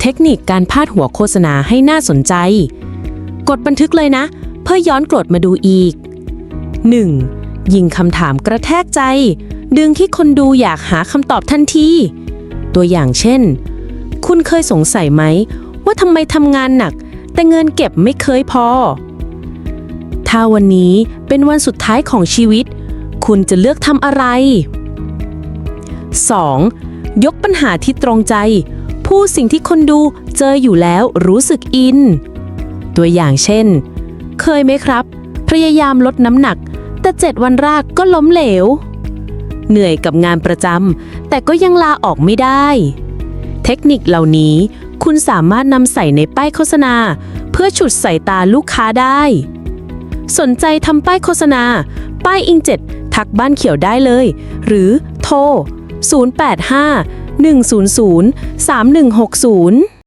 เทคนิคการพาดหัวโฆษณาให้น่าสนใจ กดบันทึกเลยนะ เพื่อย้อนกรดมาดูอีก 1. ยิงคำถามกระแทกใจ ดึงที่คนดูอยากหาคำตอบทันที ตัวอย่างเช่น คุณเคยสงสัยไหม ว่าทำไมทำงานหนัก แต่เงินเก็บไม่เคยพอ ถ้าวันนี้เป็นวันสุดท้ายของชีวิต คุณจะเลือกทำอะไร 2. ยกปัญหาที่ตรงใจ พูดสิ่งที่คนดูเจออยู่แล้วรู้สึกอิน ตัวอย่างเช่น เคยไหมครับ พยายามลดน้ำหนัก แต่เจ็ดวันแรกก็ล้มเหลว เหนื่อยกับงานประจำแต่ก็ยังลาออกไม่ได้ เทคนิคเหล่านี้คุณสามารถนำใส่ในป้ายโฆษณา เพื่อฉุดสายตาลูกค้าได้ สนใจทำป้ายโฆษณา ป้ายอิงเจ็ดทักบ้านเขียวได้เลย หรือโทร 085 100 3160